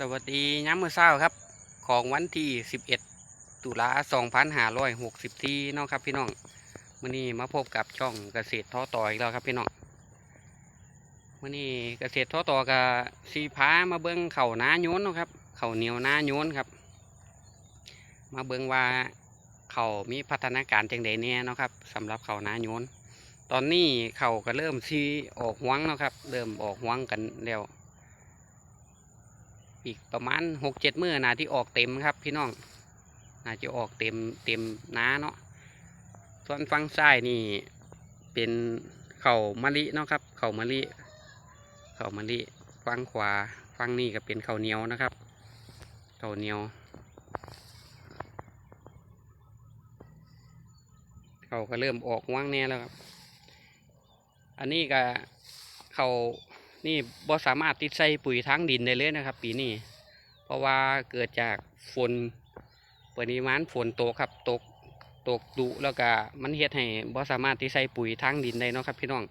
สวัสดีย้ำมือเช้าครับ ของวันที่ 11 ตุลา2560ที่น้องครับพี่น้องมื่อนี้มาพบกับช่องเกษตรท้อต่ออีกแล้วครับพี่น้องมื่อนี้เกษตรท้อต่อกับสีพามาเบิ้งเข่าน้าโยนเนาะครับ เข่าเหนียวน้าโยนครับ มาเบิ้งว่าเขามีพัฒนาการจังใดเนี่ยเนาะครับสำหรับเข่าน้าโยนตอนนี้เขาก็เริ่มซีออกหวงเนาะครับ เริ่มออกหวงกันแล้ว อีกประมาณหกเจ็ดมื้อนาที่ออกเต็มครับพี่น้องน่าจะออกเต็มเต็มน้าเนาะส่วนฝั่งซ้ายนี่เป็นเข่ามะลิเนาะครับ เข่ามะลิเข่ามะลิฝั่งขวาฝั่งนี้ก็เป็นเข่าเหนียวนะครับ เข่าเหนียว เขาก็เริ่มออกว่างแน่แล้วครับ อันนี้ก็เขา นี่บ่สามารถติดใส่ปุ๋ยทางดินได้เลยนะครับ ปีนี้ เพราะว่าเกิดจากฝนปริมาณฝนตกครับตกตกดุแล้วก็มันเฮ็ดให้บ่สามารถที่ใส่ปุ๋ยทางดินได้เนาะครับพี่น้อง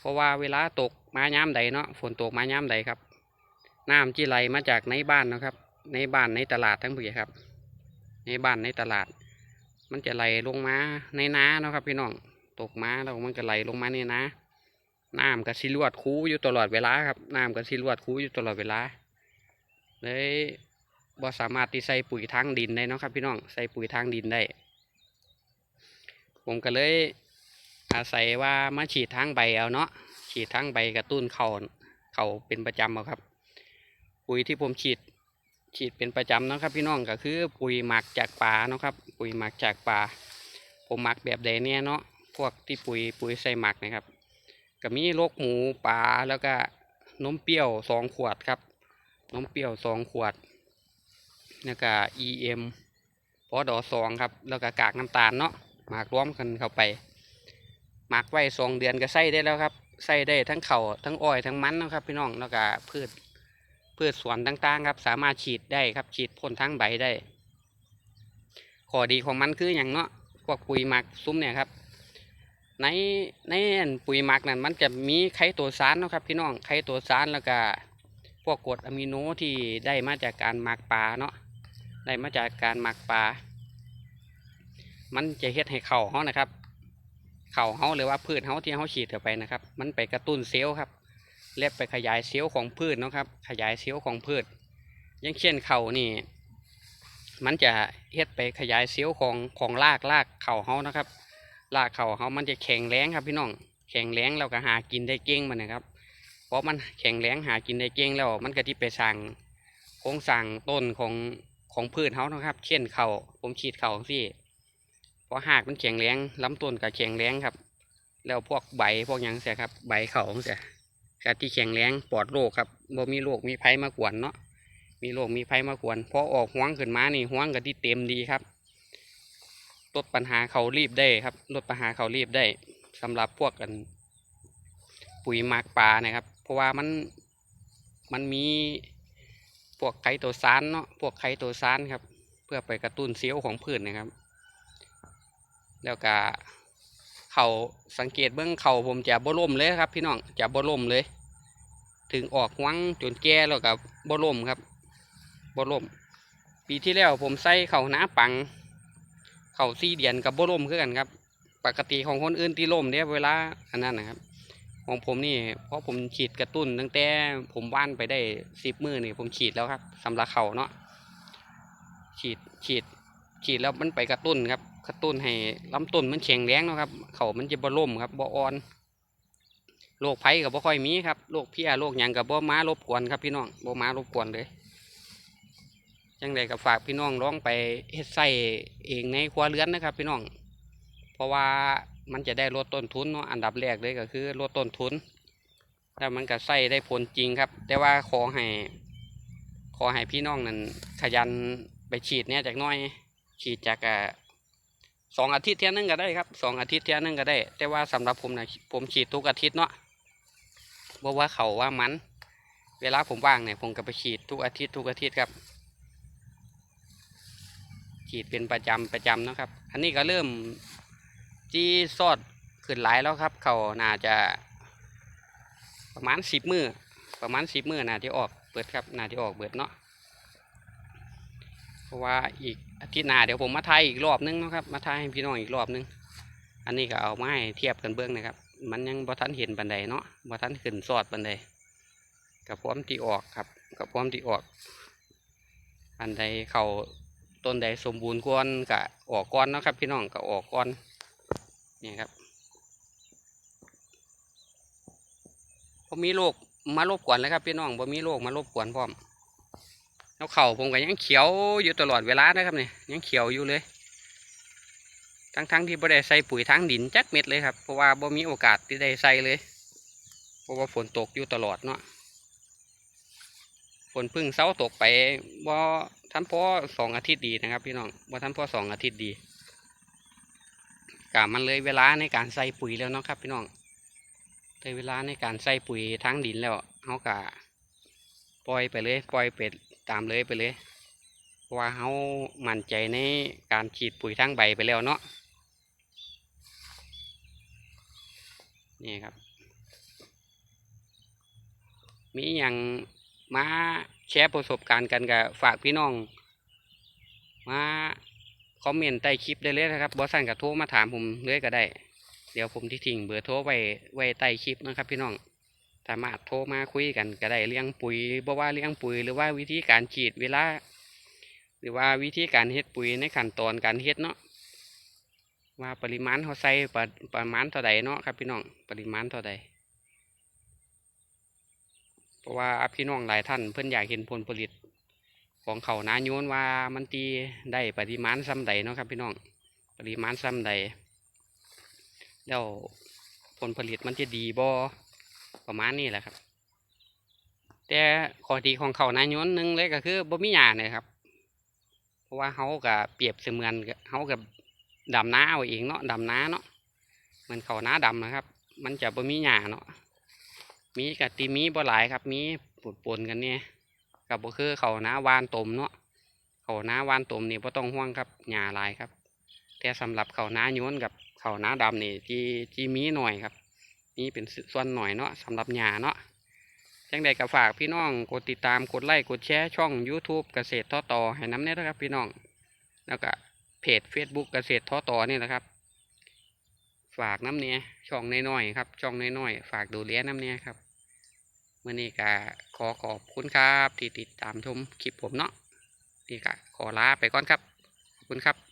เพราะว่าเวลาตกมาย้ำใดเนาะฝนตกมาย้ำใดครับน้ำจีไหลมาจากในบ้านนะครับ ในบ้านในตลาดทั้งหมดครับ ในบ้านในตลาด มันจะไหลลงมาในนาเนาะครับพี่น้องตกมาแล้วมันก็ไหลลงมาในนา น้ำกับสิลวดคูอยู่ตลอดเวลาครับน้ำกับสิลวดคูอยู่ตลอดเวลาเลยบ่สามารถที่ใส่ปุ๋ยทางดินได้นะครับ พี่น้องใส่ปุ๋ยทางดินได้ ผมก็เลยอาศัยว่ามาฉีดทางใบเอาเนาะฉีดทางใบกระตุ้นเขาเขาเป็นประจำเอาครับ ปุ๋ยที่ผมฉีดฉีดเป็นประจำนะครับพี่น้องก็คือปุ๋ยหมักจากป่านะครับ ปุ๋ยหมักจากป่าผมหมักแบบใดเนี่ยเนาะพวกที่ปุ๋ยปุ๋ยใส่หมักนะครับ ก็มีโรคหมูปลาแล้วก็นมเปรี้ยวสองขวดครับนมเปรี้ยวสองขวด แล้วก็ EM พอดอสองครับ แล้วก็กากน้ำตาลเนาะหมากรวมกันเข้าไปหมักไว้สองเดือนก็ใส่ได้แล้วครับใส่ได้ทั้งเข่าทั้งอ้อยทั้งมันนะครับพี่น้องแล้วก็พืชพืชสวนต่างๆครับ สามารถฉีดได้ครับ ฉีดพ่นทั้งใบได้ข้อดีของมันคืออย่างเนาะพวกปุ๋ยหมักซุ้มเนี่ยครับ ในในอันปุ๋ยหมักนั่นมันจะมีไขตัวสารนะครับพี่น้องไขตัวสารแล้วก็พวกกรดอะมิโนที่ได้มาจากการหมักปลาเนาะได้มาจากการหมักปลา มันจะเฮ็ดให้เข่าเฮานะครับ เข่าเฮาหรือว่าพืชเฮาที่เฮาฉีดเข้าไปนะครับ มันไปกระตุ้นเซลล์ครับเรียกไปขยายเซลล์ของพืชนะครับ ขยายเซลล์ของพืชอย่างเช่นเข่านี่ มันจะเฮ็ดไปขยายเซลล์ของของรากรากเข่าเฮานะครับ รากเขาเขามันจะแข็งแรงครับพี่น้อง แข็งแรงแล้วก็หากินได้เก่งมันนะครับ เพราะมันแข็งแรงหากินได้เก่งแล้ว มันก็ที่ไปสั่งโครงสั่งต้นของของพืชเขานะครับ เช่นเขาผมฉีดเขาสิเพราะหากมันแข็งแรงลำต้นก็แข็งแรงครับ แล้วพวกใบพวกยังเสียครับ ใบเขาเสียกที่แข็งแรงปลอดโรคครับบ่มีโรคมีภัยมากวนเนาะมีโรคมีภัยมากวนพอออกห้วงขึ้นมานี่ห้วงก็ที่เต็มดีครับ ลดปัญหาเขารีบได้ครับลดปัญหาเขารีบได้สำหรับพวกกัน ปุ๋ยหมักปลานะครับ เพราะว่ามันมันมีพวกไขตัวซานเนาะพวกไขตัวซานครับ เพื่อไปกระตุ้นเซลล์ของพืชนนะครับ แล้วก็เขาสังเกตเบื้องเขาผมจะบ่ล่มเลยครับ พี่น้องจะบ่ล่มเลย ถึงออกวังจนแก่แล้วกับบ่ล่มครับบ่ล่ม ปีที่แล้วผมใส่เขาหน้าปัง เข่าสี่เดียนกับบ่ล่มคือกันครับ ปกติของคนอื่นที่ล่มเนี่ยเวลาอันนั้นนะครับ ของผมนี่เพราะผมฉีดกระตุ้นตั้งแต่ผมว่านไปได้สิบมือนี่ผมฉีดแล้วครับสำหรับเข่าเนาะฉีดฉีดฉีดแล้วมันไปกระตุ้นครับ กระตุ้นให้ลำต้นมันแข็งแรงเนาะครับ เข่ามันจะบ่ล่มครับบ่อ่อนโรคภัยกับบ่ค่อยมีครับโรคเพี้ยโรคหยังกับบ่มารบกวนครับพี่น้องบ่มารบกวนเลย จังใดก็ฝากพี่น้องลองไปเฮ็ดใส่เองในครัวเรือนนะครับพี่น้อง เพราะว่ามันจะได้ลดต้นทุนเนาะอันดับแรกเลยก็คือลดต้นทุนแล้วมันก็ใส่ได้ผลจริงครับ แต่ว่าขอให้ขอให้พี่น้องนั้นขยันไปฉีดเนี่ยจากน้อย ฉีดจากสองอาทิตย์เท่านึงก็ได้ครับสองอาทิตย์เท่านึงก็ได้ แต่ว่าสำหรับผมนะผมฉีดทุกอาทิตย์เนาะเพราะว่าเขาว่ามัน เวลาผมว่างเนี่ยผมก็ไปฉีดทุกอาทิตย์ทุกอาทิตย์ครับ ฉีดเป็นประจำประจำนะครับ อันนี้ก็เริ่มจีซอดขึ้นหลายแล้วครับ เขาน่าจะประมาณสิบมือประมาณสิบมือน่าจะออกเบิดครับน่าจะออกเบิดเนาะเพราะว่าอีกอาทิตย์หน้าเดี๋ยวผมมาถ่ายอีกรอบนึงนะครับ มาถ่ายให้พี่น้องอีกรอบนึง อันนี้ก็เอาไม้เทียบกันเบื้องนะครับ มันยังบ่ทันเห็นบันไดเนาะบ่ทันขึ้นสอดบันไดกับพร้อมที่ออกครับกับพร้อมที่ออก อันใดเขา ต้นใดสมบูรณ์ก่อนก็ออกก่อนนะครับ พี่น้องก็ออกก่อนนี่ครับผมมีโรคมารบกวนเลยครับพี่น้องผมมีโรคมารบกวนพร้อมแล้วเข่าผมก็ยังเขียวอยู่ตลอดเวลานะครับเนี่ยยังเขียวอยู่เลย ทั้งๆทที่บ่ได้ใส่ปุ๋ยทางดินจักเม็ดเลยครับเพราะว่าบ่มีโอกาสที่ได้ใส่เลย เพราะว่าฝนตกอยู่ตลอดเนาะ ฝนพึ่งเศร้าตกไปบ่ทันพ่อสองอาทิตย์ดีนะครับพี่น้องบ่ทันพ่อสองอาทิตย์ดีกะมันเลยเวลาในการใส่ปุ๋ยแล้วเนาะครับ พี่น้องเลยเวลาในการใส่ปุ๋ยทางดินแล้วเฮากะปล่อยไปเลยปล่อยเป็ดตามเลยไปเลยเพราะว่าเฮามั่นใจในการฉีดปุ๋ยทางใบไปแล้วเนาะนี่ครับ มีอย่าง มาแชร์ประสบการณ์กันกับฝากพี่น้อง มาคอมเมนต์ใต้คลิปได้เลยนะครับบอสันกับโทรมาถามผมเลยก็ได้ เดี๋ยวผมที่ทิ้งเบอร์โทรไว้ไว้ใต้คลิปนะครับ พี่น้องสามารถโทรมาคุยกันก็ได้เรื่องปุ๋ยบ่ว่าเรื่องปุ๋ยหรือว่าวิธีการฉีดเวลาหรือว่าวิธีการเฮ็ดปุ๋ยในขั้นตอนการเฮ็ดเนาะว่าปริมาณเขาใส่ประประมาณเท่าใดเนาะครับพี่น้องปริมาณเท่าใด เพราะว่าพี่น้องหลายท่านเพิ่อนอยากเห็นผลผลิต ของเขานาโยนว่ามันตีได้ปริมาณซ้ำใดเนาะครับ พี่น้องปริมาณซ้ำใดแล้วผลผลิตมันจะดีบ่ประมาณนี้แหละครับ แต่ข้อดีของเขานาโยนหนึ่งเลยก็คือบ่มีหญ้าเลยครับ เพราะว่าเขากับเปรียบเสมือนเขากับดำน้าเอาเองเนาะดำน้าเนาะเหมันเขาน้าดำนะครับ มันจะบ่มีหญ้าเนาะ มีกะติมีบ่หลายครับ มีปนปนกันเนี่ยกับบ่คือเขาน้าวานตมเนาะเขาน้าวานตมนี่บ่ต้องห่วงครับหญ้าหลายครับ แต่สำหรับเขาน้าโยนกับเขาน้าดำนี่ที่ที่มีหน่อยครับมีเป็นส่วนหน่อยเนาะสำหรับหญ้าเนาะจังใดก็ฝากพี่น้องกดติดตามกดไลค์กดแชร์ช่อง YouTube เกษตรท่อต่อให้น้ำเนี้นะครับพี่น้อง แล้วก็เพจ Facebook เกษตรท้อต่อนี่แหละครับ ฝากน้ำเนี้ยช่องน้อยๆครับ ช่องน้อยๆฝากดูแลน้ำเนี้ยครับ มื่อนี้ก็ขอขอบคุณครับ ที่ติดตามชมคลิปผมเนาะนี่ก็ขอลาไปก่อนครับ ขอบคุณครับ